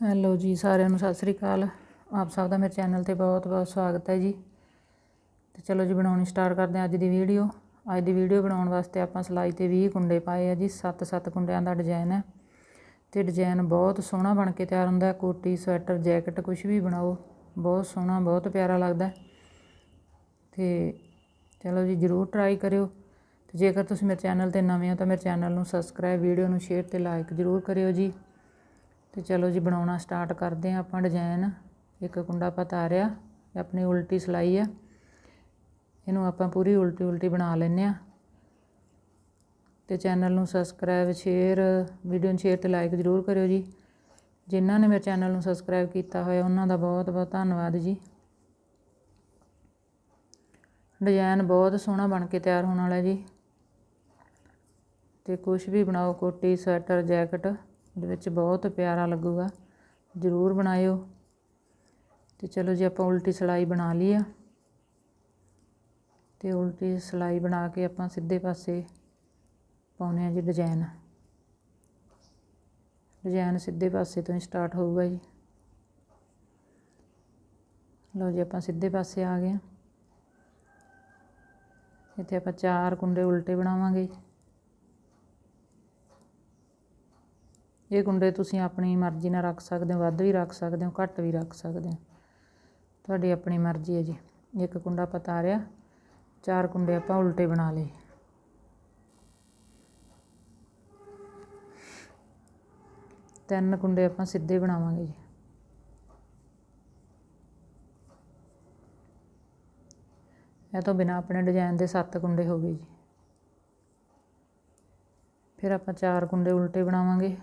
Hello ਜੀ, ਸਾਰਿਆਂ ਨੂੰ ਸਤਿ ਸ੍ਰੀ ਅਕਾਲ। ਆਪ ਸਭ ਦਾ ਮੇਰੇ ਚੈਨਲ ਤੇ ਬਹੁਤ ਬਹੁਤ ਸਵਾਗਤ ਹੈ ਜੀ। ਤੇ ਚਲੋ ਜੀ, ਬਣਾਉਣੀ ਸਟਾਰਟ ਕਰਦੇ ਹਾਂ ਅੱਜ ਦੀ ਵੀਡੀਓ ਅੱਜ ਦੀ ਵੀਡੀਓ ਬਣਾਉਣ ਵਾਸਤੇ ਆਪਾਂ ਸਲਾਈ ਤੇ 20 ਕੁੰਡੇ ਪਾਏ ਆ ਜੀ। 7-7 ਕੁੰਡਿਆਂ ਦਾ ਡਿਜ਼ਾਈਨ ਹੈ। ਤੇ ਡਿਜ਼ਾਈਨ ਬਹੁਤ ਸੋਹਣਾ ਬਣ ਕੇ ਤਿਆਰ ਹੁੰਦਾ ਕੋਟੀ, ਸਵੈਟਰ, ਜੈਕਟ ਕੁਝ ਵੀ ਬਣਾਓ, ਬਹੁਤ ਸੋਹਣਾ, ਬਹੁਤ ਪਿਆਰਾ ਲੱਗਦਾ ਤੇ ਚਲੋ ਜੀ, ਜਰੂਰ ਟਰਾਈ ਕਰਿਓ। ਤੇ ਜੇਕਰ ਤੁਸੀਂ ਮੇਰੇ ਚੈਨਲ ਤੇ ਨਵੇਂ ਹੋ ਤਾਂ ਮੇਰੇ ਚੈਨਲ ਨੂੰ ਸਬਸਕ੍ਰਾਈਬ ਵੀਡੀਓ ਨੂੰ ਸ਼ੇਅਰ ਤੇ ਲਾਈਕ ਜਰੂਰ ਕਰਿਓ ਜੀ। ਤੇ ਚਲੋ ਜੀ ਬਣਾਉਣਾ ਸਟਾਰਟ ਕਰਦੇ ਆਂ ਆਪਾਂ ਡਿਜ਼ਾਈਨ। ਇੱਕ ਕੁੰਡਾ ਆਪਾਂ ਤਾਰਿਆ ਆਪਣੀ ਉਲਟੀ ਸਲਾਈ ਆ। ਇਹਨੂੰ ਆਪਾਂ ਪੂਰੀ ਉਲਟੀ ਉਲਟੀ ਬਣਾ ਲੈਨੇ ਆ ਤੇ ਚੈਨਲ ਨੂੰ ਸਬਸਕ੍ਰਾਈਬ, ਸ਼ੇਅਰ, ਵੀਡੀਓ ਨੂੰ ਸ਼ੇਅਰ ਤੇ ਲਾਈਕ ਜ਼ਰੂਰ ਕਰਿਓ ਜੀ। ਜਿਨ੍ਹਾਂ ਨੇ ਮੇਰੇ ਚੈਨਲ ਨੂੰ ਸਬਸਕ੍ਰਾਈਬ ਕੀਤਾ ਹੋਇਆ, ਉਹਨਾਂ ਦਾ ਬਹੁਤ ਬਹੁਤ ਧੰਨਵਾਦ ਜੀ। ਡਿਜ਼ਾਈਨ ਬਹੁਤ ਸੋਹਣਾ ਬਣ ਕੇ ਤਿਆਰ ਹੋਣ ਵਾਲਾ ਜੀ। ਤੇ ਕੁਝ ਵੀ ਬਣਾਓ, ਕੋਟੀ, ਸਵੈਟਰ, ਜੈਕਟ। ਇਹਦੇ ਵਿੱਚ ਬਹੁਤ ਪਿਆਰਾ ਲੱਗੂਗਾ। ਜ਼ਰੂਰ ਬਣਾਇਓ। ਤੇ ਚਲੋ ਜੀ, ਆਪਾਂ ਉਲਟੀ ਸਲਾਈ ਬਣਾ ਲਈ ਆ। ਤੇ ਉਲਟੀ ਸਲਾਈ ਬਣਾ ਕੇ ਆਪਾਂ ਸਿੱਧੇ ਪਾਸੇ ਪਾਉਨੇ ਆ ਜੀ ਡਿਜ਼ਾਈਨ ਡਿਜ਼ਾਈਨ ਸਿੱਧੇ ਪਾਸੇ ਤੋਂ ਹੀ ਸਟਾਰਟ ਹੋਊਗਾ ਜੀ। ਲਓ ਜੀ, ਆਪਾਂ ਸਿੱਧੇ ਪਾਸੇ ਆ ਗਏ ਇੱਥੇ ਆਪਾਂ ਚਾਰ ਕੁੰਡੇ ਉਲਟੇ ਬਣਾਵਾਂਗੇ। ਇਹ ਕੁੰਡੇ ਤੁਸੀਂ ਆਪਣੀ ਮਰਜ਼ੀ ਨਾਲ ਰੱਖ ਸਕਦੇ ਹੋ, ਵੱਧ ਵੀ ਰੱਖ ਸਕਦੇ ਹੋ, ਘੱਟ ਵੀ ਰੱਖ ਸਕਦੇ ਹੋ। ਤੁਹਾਡੀ ਆਪਣੀ ਮਰਜ਼ੀ ਹੈ ਜੀ। ਇੱਕ ਕੁੰਡਾ ਤਾਰਿਆ, ਚਾਰ ਕੁੰਡੇ ਆਪਾਂ ਉਲਟੇ ਬਣਾ ਲਏ। ਤਿੰਨ ਕੁੰਡੇ ਆਪਾਂ ਸਿੱਧੇ ਬਣਾਵਾਂਗੇ ਜੀ। ਇਹ ਤੋਂ ਬਿਨਾ ਆਪਣੇ ਡਿਜ਼ਾਈਨ ਦੇ 7 ਕੁੰਡੇ ਹੋ ਗਏ ਜੀ। ਫਿਰ ਆਪਾਂ ਚਾਰ ਕੁੰਡੇ ਉਲਟੇ ਬਣਾਵਾਂਗੇ।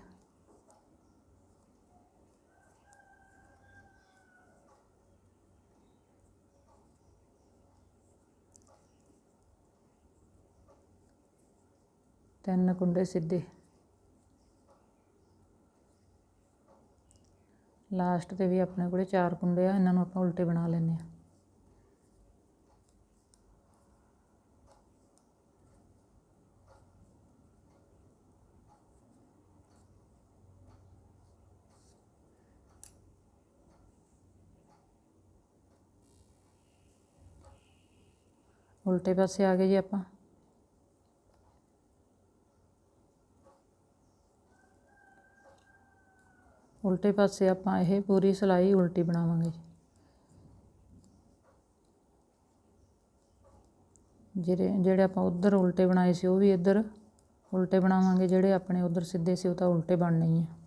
ਤਿੰਨ ਕੁੰਡੇ ਸਿੱਧੇ। ਲਾਸਟ ਤੇ ਵੀ ਆਪਣੇ ਕੋਲੇ ਚਾਰ ਕੁੰਡੇ ਆ, ਇਹਨਾਂ ਨੂੰ ਆਪਾਂ ਉਲਟੇ ਬਣਾ ਲੈਣੇ ਆ ਉਲਟੇ ਪਾਸੇ ਆ ਗਏ ਜੀ ਆਪਾਂ। ਉਲਟੇ ਪਾਸੇ ਆਪਾਂ ਇਹ ਪੂਰੀ ਸਿਲਾਈ ਉਲਟੀ ਬਣਾਵਾਂਗੇ ਜਿਹੜੇ ਜਿਹੜੇ ਆਪਾਂ ਉਧਰ ਉਲਟੇ ਬਣਾਏ ਸੀ, ਉਹ ਵੀ ਇੱਧਰ ਉਲਟੇ ਬਣਾਵਾਂਗੇ, ਜਿਹੜੇ ਆਪਣੇ ਉਧਰ ਸਿੱਧੇ ਸੀ, ਉਹ ਤਾਂ ਉਲਟੇ ਬਣਨੇ ਹੀ ਆ।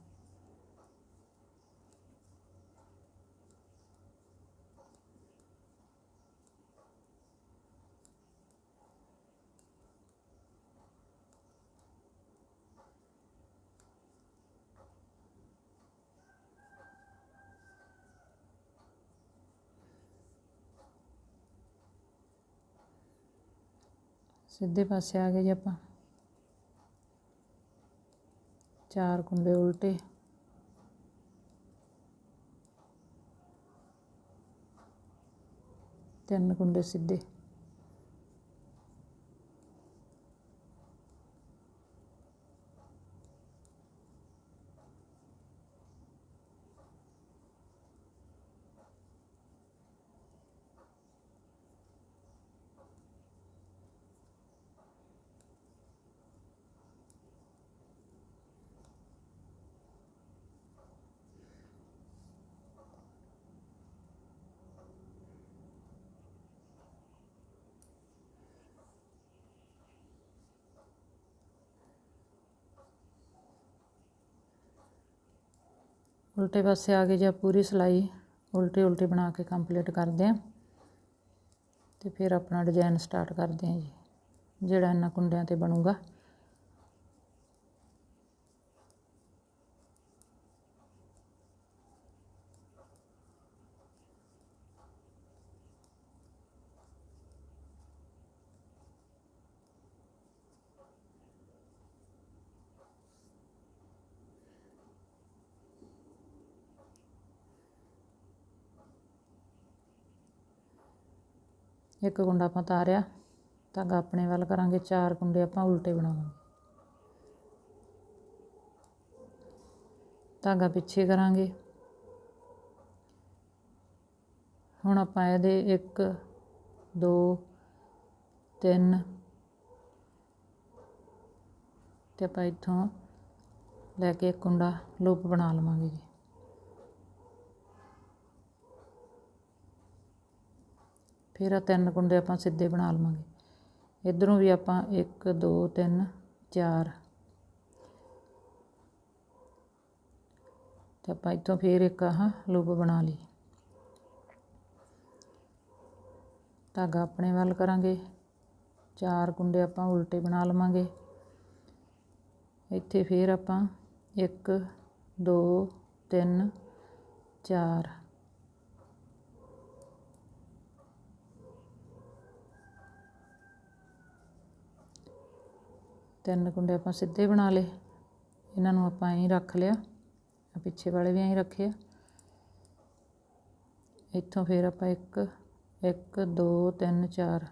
ਸਿੱਧੇ ਪਾਸੇ ਆ ਗਏ ਜੀ ਆਪਾਂ। ਚਾਰ ਕੁੰਡੇ ਉਲਟੇ। ਤਿੰਨ ਕੁੰਡੇ ਸਿੱਧੇ। ਉਲਟੇ ਪਾਸੇ ਆ ਕੇ ਜੇ ਪੂਰੀ ਸਿਲਾਈ। ਉਲਟੀ ਉਲਟੀ ਬਣਾ ਕੇ ਕੰਪਲੀਟ ਕਰਦੇ ਹਾਂ। ਅਤੇ ਫਿਰ ਆਪਣਾ ਡਿਜ਼ਾਇਨ ਸਟਾਰਟ ਕਰਦੇ ਹਾਂ ਜੀ, ਜਿਹੜਾ ਇਹਨਾਂ ਕੁੰਡਿਆਂ ਤੇ ਬਣੂਗਾ। ਇੱਕ ਕੁੰਡਾ ਆਪਾਂ ਤਾਰਿਆ, ਧਾਗਾ ਆਪਣੇ ਵੱਲ ਕਰਾਂਗੇ, ਚਾਰ ਕੁੰਡੇ ਆਪਾਂ ਉਲਟੇ ਬਣਾਵਾਂਗੇ। ਧਾਗਾ ਪਿੱਛੇ ਕਰਾਂਗੇ। ਹੁਣ ਆਪਾਂ ਇਹਦੇ 1 2 3 ਤੇ ਆਪਾਂ ਇੱਥੋਂ ਲੈ ਕੇ ਕੁੰਡਾ ਲੂਪ ਬਣਾ ਲਵਾਂਗੇ ਜੀ। ਫਿਰ ਆ ਤਿੰਨ ਕੁੰਡੇ ਆਪਾਂ ਸਿੱਧੇ ਬਣਾ ਲਵਾਂਗੇ। ਇਧਰੋਂ ਵੀ ਆਪਾਂ 1 2 3 4 ਤੇ ਆਪਾਂ ਇੱਥੋਂ ਫੇਰ ਇੱਕ ਆਹ ਲੂਪ ਬਣਾ ਲਈ। ਧਾਗਾ ਆਪਣੇ ਵੱਲ ਕਰਾਂਗੇ। ਚਾਰ ਕੁੰਡੇ ਆਪਾਂ ਉਲਟੇ ਬਣਾ ਲਵਾਂਗੇ। ਇੱਥੇ ਫੇਰ ਆਪਾਂ 1 2 3 4 ਤਿੰਨ ਕੁੰਡੇ ਆਪਾਂ ਸਿੱਧੇ ਬਣਾ ਲਏ। ਇਹਨਾਂ ਨੂੰ ਆਪਾਂ ਐਂ ਰੱਖ ਲਿਆ। ਪਿੱਛੇ ਵਾਲੇ ਵੀ ਐਂ ਰੱਖੇ ਆ। ਇੱਥੋਂ ਫਿਰ ਆਪਾਂ ਇੱਕ ਇੱਕ, ਦੋ, ਤਿੰਨ, ਚਾਰ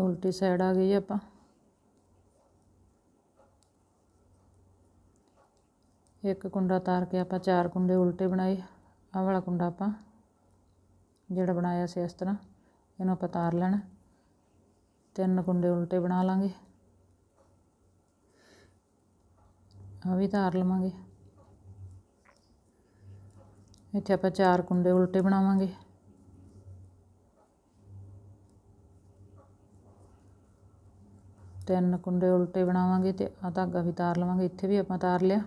ਉਲਟੀ ਸਾਈਡ ਆ ਗਈ ਆਪਾਂ। ਇੱਕ ਕੁੰਡਾ ਤਾਰ ਕੇ ਆਪਾਂ ਚਾਰ ਕੁੰਡੇ ਉਲਟੇ ਬਣਾਏ। ਆਹ ਵਾਲਾ ਕੁੰਡਾ ਆਪਾਂ, ਜਿਹੜਾ ਬਣਾਇਆ ਸੀ ਇਸ ਤਰ੍ਹਾਂ, ਇਹਨੂੰ ਆਪਾਂ ਤਾਰ ਲੈਣਾ। ਤਿੰਨ ਕੁੰਡੇ ਉਲਟੇ ਬਣਾ ਲਾਂਗੇ। ਆ ਵੀ ਤਾਰ ਲਵਾਂਗੇ। ਇੱਥੇ ਆਪਾਂ ਚਾਰ ਕੁੰਡੇ ਉਲਟੇ ਬਣਾਵਾਂਗੇ। ਤਿੰਨ ਕੁੰਡੇ ਉਲਟੇ ਬਣਾਵਾਂਗੇ ਤੇ ਆ ਧਾਗਾ ਵੀ ਤਾਰ ਲਵਾਂਗੇ, ਇੱਥੇ ਵੀ ਆਪਾਂ ਤਾਰ ਲਿਆ।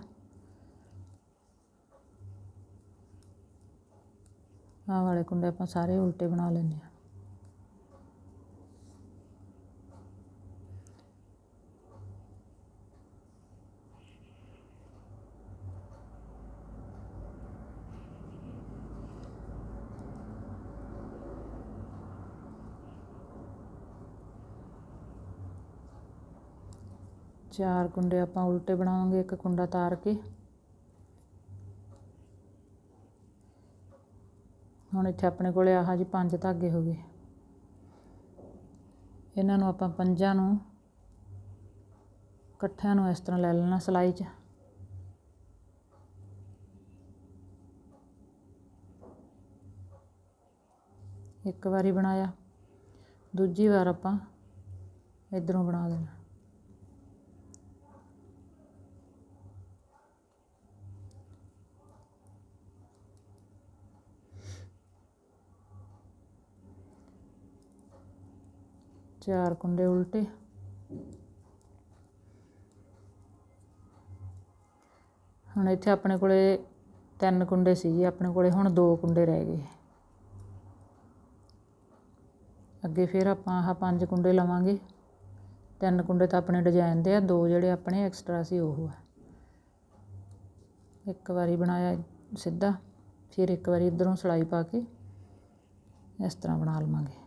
ਆਹ ਵਾਲੇ ਕੁੰਡੇ ਆਪਾਂ ਸਾਰੇ ਉਲਟੇ ਬਣਾ ਲੈਂਦੇ ਆ ਚਾਰ ਕੁੰਡੇ ਆਪਾਂ ਉਲਟੇ ਬਣਾਵਾਂਗੇ, ਇੱਕ ਕੁੰਡਾ ਤਾਰ ਕੇ। ਹੁਣ ਇੱਥੇ ਆਪਣੇ ਕੋਲੇ ਆਹ ਜੀ ਪੰਜ ਧਾਗੇ ਹੋ ਗਏ। ਇਹਨਾਂ ਨੂੰ ਆਪਾਂ ਪੰਜਾਂ ਨੂੰ, ਇਕੱਠਿਆਂ ਨੂੰ ਇਸ ਤਰ੍ਹਾਂ ਲੈ ਲੈਣਾ ਸਲਾਈ 'ਚ। ਇੱਕ ਵਾਰੀ ਬਣਾਇਆ, ਦੂਜੀ ਵਾਰ ਆਪਾਂ ਇਧਰੋਂ ਬਣਾ ਦੇਣਾ। ਚਾਰ ਕੁੰਡੇ ਉਲਟੇ। ਹੁਣ ਇੱਥੇ ਆਪਣੇ ਕੋਲੇ ਤਿੰਨ ਕੁੰਡੇ ਸੀ ਆਪਣੇ ਕੋਲੇ ਹੁਣ ਦੋ ਕੁੰਡੇ ਰਹਿ ਗਏ। ਅੱਗੇ ਫਿਰ ਆਪਾਂ ਆਹ ਪੰਜ ਕੁੰਡੇ ਲਵਾਂਗੇ। ਤਿੰਨ ਕੁੰਡੇ ਤਾਂ ਆਪਣੇ ਡਿਜ਼ਾਈਨ ਦੇ ਆ, ਦੋ ਜਿਹੜੇ ਆਪਣੇ ਐਕਸਟਰਾ ਸੀ ਉਹ ਆ। ਇੱਕ ਵਾਰੀ ਬਣਾਇਆ ਸਿੱਧਾ, ਫਿਰ ਇੱਕ ਵਾਰੀ ਇਧਰੋਂ ਸਲਾਈ ਪਾ ਕੇ ਇਸ ਤਰ੍ਹਾਂ ਬਣਾ ਲਵਾਂਗੇ।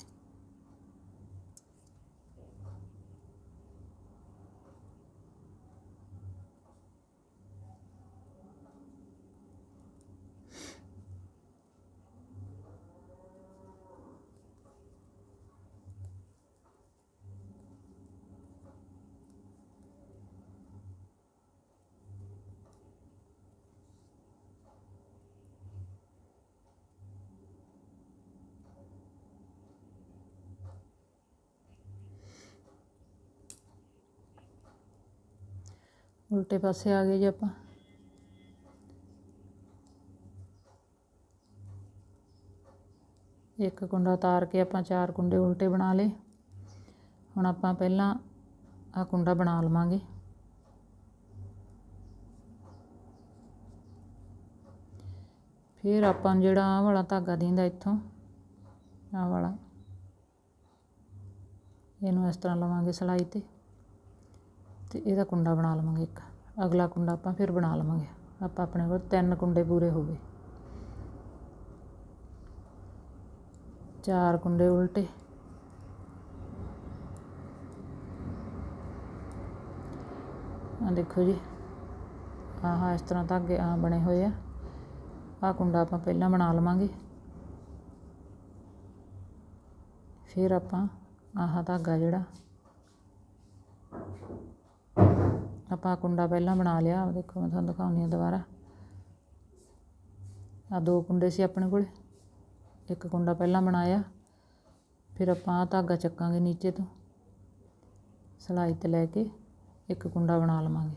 ਉਲਟੇ ਪਾਸੇ ਆ ਗਏ ਜੀ ਆਪਾਂ। ਇੱਕ ਕੁੰਡਾ ਤਾਰ ਕੇ ਆਪਾਂ ਚਾਰ ਕੁੰਡੇ ਉਲਟੇ ਬਣਾ ਲਏ। ਹੁਣ ਆਪਾਂ ਪਹਿਲਾਂ ਆ ਕੁੰਡਾ ਬਣਾ ਲਵਾਂਗੇ। ਫਿਰ ਆਪਾਂ ਨੂੰ ਜਿਹੜਾ ਆਹ ਵਾਲਾ ਧਾਗਾ ਦਿੰਦਾ ਇੱਥੋਂ, ਆਹ ਵਾਲਾ। ਇਹਨੂੰ ਇਸ ਤਰ੍ਹਾਂ ਲਵਾਂਗੇ ਸਲਾਈ ਤੇ। ਅਤੇ ਇਹਦਾ ਕੁੰਡਾ ਬਣਾ ਲਵਾਂਗੇ ਇੱਕ। ਅਗਲਾ ਕੁੰਡਾ ਆਪਾਂ ਫਿਰ ਬਣਾ ਲਵਾਂਗੇ। ਆਪਾਂ ਆਪਣੇ ਕੋਲ ਤਿੰਨ ਕੁੰਡੇ ਪੂਰੇ ਹੋ ਗਏ। ਚਾਰ ਕੁੰਡੇ ਉਲਟੇ। ਆ ਦੇਖੋ ਜੀ, ਆਹ ਇਸ ਤਰ੍ਹਾਂ ਧਾਗੇ ਆ ਬਣੇ ਹੋਏ ਆ। ਆਹ ਕੁੰਡਾ ਆਪਾਂ ਪਹਿਲਾਂ ਬਣਾ ਲਵਾਂਗੇ। ਫਿਰ ਆਪਾਂ ਆਹ ਧਾਗਾ ਜਿਹੜਾ ਆਪਾਂ ਕੁੰਡਾ ਪਹਿਲਾਂ ਬਣਾ ਲਿਆ ਦੇਖੋ ਮੈਂ ਤੁਹਾਨੂੰ ਦਿਖਾਉਂਦੀ ਹਾਂ ਦੁਬਾਰਾ। ਆ ਦੋ ਕੁੰਡੇ ਸੀ ਆਪਣੇ ਕੋਲ, ਇੱਕ ਕੁੰਡਾ ਪਹਿਲਾਂ ਬਣਾਇਆ, ਫਿਰ ਆਪਾਂ ਧਾਗਾ ਚੱਕਾਂਗੇ ਨੀਚੇ ਤੋਂ, ਸਲਾਈ ਤੇ ਲੈ ਕੇ ਇੱਕ ਕੁੰਡਾ ਬਣਾ ਲਵਾਂਗੇ।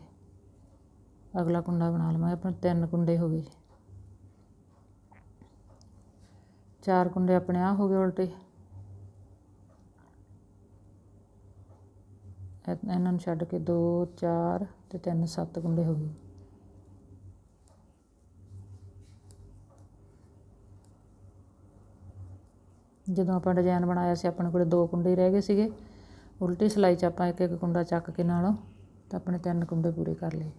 ਅਗਲਾ ਕੁੰਡਾ ਬਣਾ ਲਵਾਂਗੇ, ਆਪਣੇ ਤਿੰਨ ਕੁੰਡੇ ਹੋ ਗਏ ਚਾਰ ਕੁੰਡੇ ਆਪਣੇ ਆ ਹੋ ਗਏ ਉਲਟੇ। ਇਹਨਾਂ ਨੂੰ ਛੱਡ ਕੇ ਦੋ, ਚਾਰ ਅਤੇ ਤਿੰਨ ਸੱਤ ਕੁੰਡੇ ਹੋ ਗਏ। ਜਦੋਂ ਆਪਾਂ ਡਿਜ਼ਾਈਨ ਬਣਾਇਆ ਸੀ, ਆਪਣੇ ਕੋਲ ਦੋ ਕੁੰਡੇ ਰਹਿ ਗਏ ਸੀਗੇ। ਉਲਟੀ ਸਿਲਾਈ 'ਚ ਆਪਾਂ ਇੱਕ ਇੱਕ ਕੁੰਡਾ ਚੱਕ ਕੇ ਨਾਲੋਂ ਤਾਂ ਆਪਣੇ ਤਿੰਨ ਕੁੰਡੇ ਪੂਰੇ ਕਰ ਲਏ।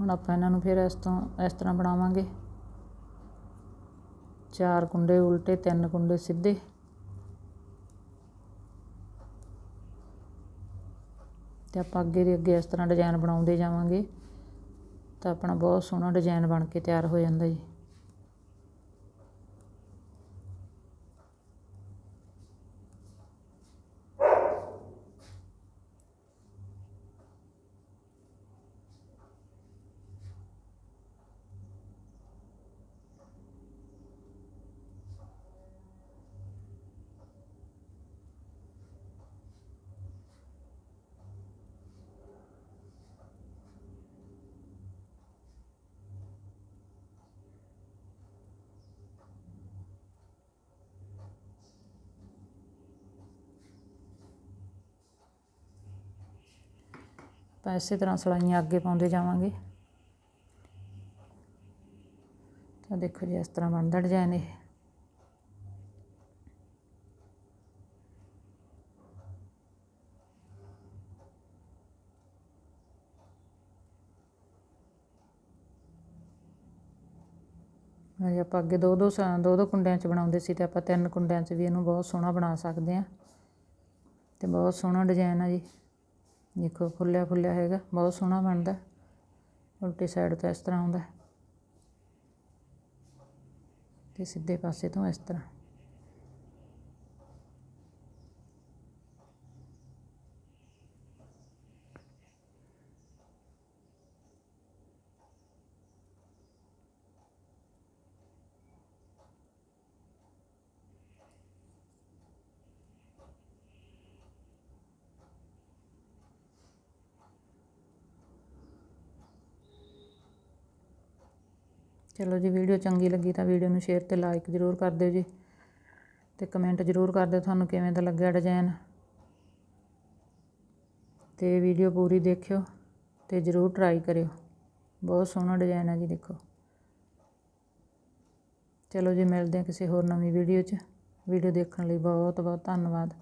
ਹੁਣ ਆਪਾਂ ਇਹਨਾਂ ਨੂੰ ਫਿਰ ਇਸ ਤੋਂ, ਇਸ ਤਰ੍ਹਾਂ ਬਣਾਵਾਂਗੇ। ਚਾਰ ਕੁੰਡੇ ਉਲਟੇ, ਤਿੰਨ ਕੁੰਡੇ ਸਿੱਧੇ। ਤੇ ਆਪਾਂ ਅੱਗੇ ਦੇ ਅੱਗੇ ਇਸ ਤਰ੍ਹਾਂ ਡਿਜ਼ਾਈਨ ਬਣਾਉਂਦੇ ਜਾਵਾਂਗੇ। ਤਾਂ ਆਪਣਾ ਬਹੁਤ ਸੋਹਣਾ ਡਿਜ਼ਾਈਨ ਬਣ ਕੇ ਤਿਆਰ ਹੋ ਜਾਂਦਾ ਜੀ। ਆਪਾਂ ਇਸੇ ਤਰ੍ਹਾਂ ਸਲਾਈਆਂ ਅੱਗੇ ਪਾਉਂਦੇ ਜਾਵਾਂਗੇ। ਤਾਂ ਦੇਖੋ ਜੀ, ਇਸ ਤਰ੍ਹਾਂ ਬਣਦਾ ਡਿਜ਼ਾਈਨ ਇਹ। ਜੇ, ਆਪਾਂ ਅੱਗੇ ਦੋ ਦੋ ਸ- ਦੋ ਦੋ ਕੁੰਡਿਆਂ 'ਚ ਬਣਾਉਂਦੇ ਸੀ ਤੇ ਆਪਾਂ ਤਿੰਨ ਕੁੰਡਿਆਂ 'ਚ ਵੀ ਇਹਨੂੰ ਬਹੁਤ ਸੋਹਣਾ ਬਣਾ ਸਕਦੇ ਹਾਂ। ਤੇ ਬਹੁਤ ਸੋਹਣਾ ਡਿਜ਼ਾਈਨ ਆ ਜੀ। ਦੇਖੋ ਫੁੱਲਿਆ ਫੁੱਲਿਆ ਹੈਗਾ, ਬਹੁਤ ਸੋਹਣਾ ਬਣਦਾ। ਉਲਟੀ ਸਾਈਡ ਤੋਂ ਇਸ ਤਰ੍ਹਾਂ ਆਉਂਦਾ। ਤੇ ਸਿੱਧੇ ਪਾਸੇ ਤੋਂ ਇਸ ਤਰ੍ਹਾਂ। ਚਲੋ ਜੀ, ਵੀਡੀਓ ਚੰਗੀ ਲੱਗੀ ਤਾਂ ਵੀਡੀਓ ਨੂੰ ਸ਼ੇਅਰ ਤੇ ਲਾਈਕ ਜ਼ਰੂਰ ਕਰ ਦਿਓ ਜੀ ਤੇ ਕਮੈਂਟ ਜ਼ਰੂਰ ਕਰ ਦਿਓ ਤੁਹਾਨੂੰ ਕਿਵੇਂ ਦਾ ਲੱਗਿਆ ਡਿਜ਼ਾਈਨ ਤੇ ਵੀਡੀਓ ਪੂਰੀ ਦੇਖਿਓ ਤੇ ਜ਼ਰੂਰ ਟਰਾਈ ਕਰਿਓ। ਬਹੁਤ ਸੋਹਣਾ ਡਿਜ਼ਾਈਨ ਹੈ ਜੀ, ਦੇਖੋ। ਚਲੋ ਜੀ, ਮਿਲਦੇ ਹਾਂ ਕਿਸੇ ਹੋਰ ਨਵੀਂ ਵੀਡੀਓ 'ਚ। ਵੀਡੀਓ ਦੇਖਣ ਲਈ ਬਹੁਤ ਬਹੁਤ ਧੰਨਵਾਦ।